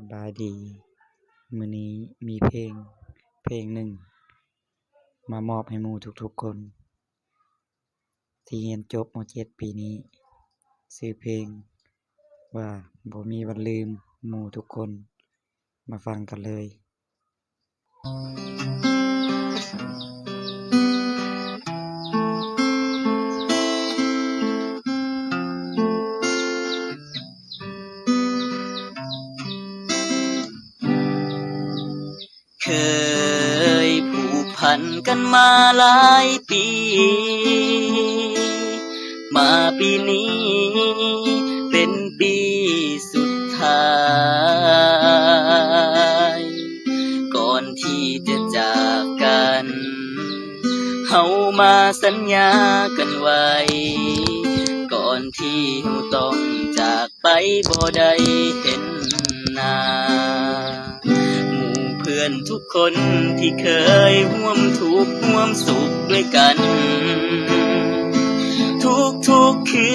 สบายดีมือนี้มีเพลง เพลงหนึ่ง มามอบให้หมู่ทุกๆคน ที่เรียนจบม.7ปีนี้ชื่อเพลงว่าบ่มีวันลืมหมู่ทุกคนมาฟังกันเลยเค นกันมาหลายปี มาปีนี้ เป็นปีสุดท้าย ก่อนที่จะจากกัน เฮามาสัญญากันไว้ ก่อนที่เฮาต้องจากไปบ่ได้เห็น ทุกคนที่เคยร่วมทุกข์ร่วมสุขด้วยกัน ทุกทุกคื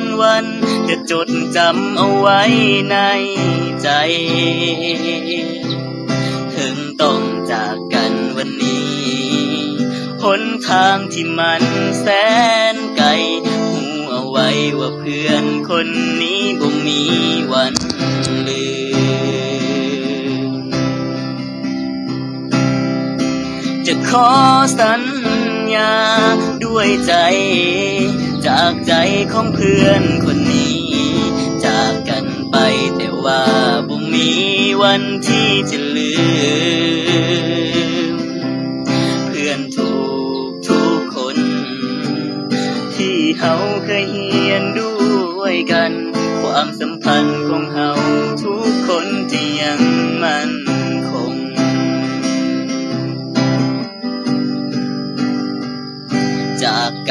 นวัน จะจดจำเอาไว้ในใจถึงต้องจากกันวันนี้หนทางที่มันแสนไกลหูเอาไว้ว่าเพื่อนคนนี้บ่มีวัน อสัญญาด้วยใจ จากใจของเพื่อนคนนี้ จากกันไปแต่ว่าบ่มีวันที่จะลืม เพื่อนทุกทุกคน ที่เฮาเคยเฮียนด้วยกัน ความสัมพันธ์ของเฮาทุกคนที่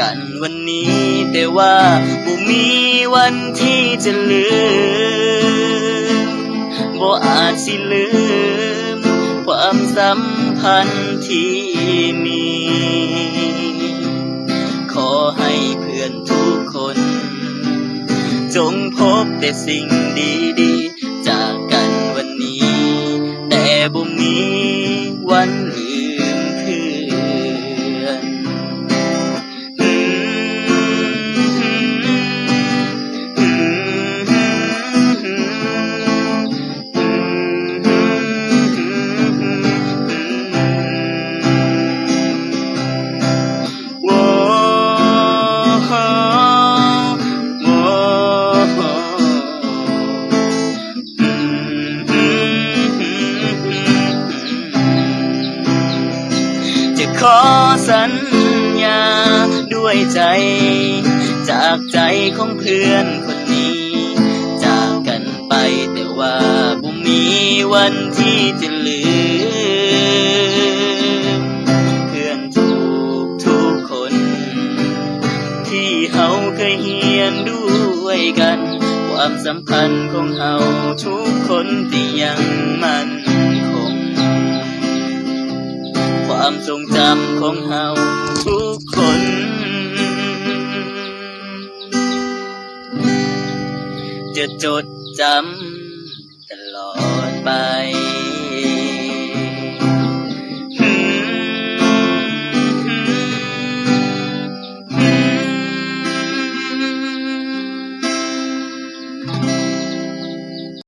กันวันนี้ แต่ว่าบ่มีวันที่จะลืมบ่อาจสิลืม ความสัมพันธ์ที่มี ขอให้เพื่อนทุกคน จงพบแต่สิ่งดี ขอสัญญาด้วยใจ จากใจของเพื่อนคนนี้ จากกันไปแต่ว่าบ่มีวันที่จะลืม เพื่อนทุกทุกคน ที่เฮาเคยเฮียนด้วยกัน ความสัมพันธ์ของเฮาทุกคนที่ยังมั่น ความทรงจำของเฮาทุกคน จะจดจำตลอดไป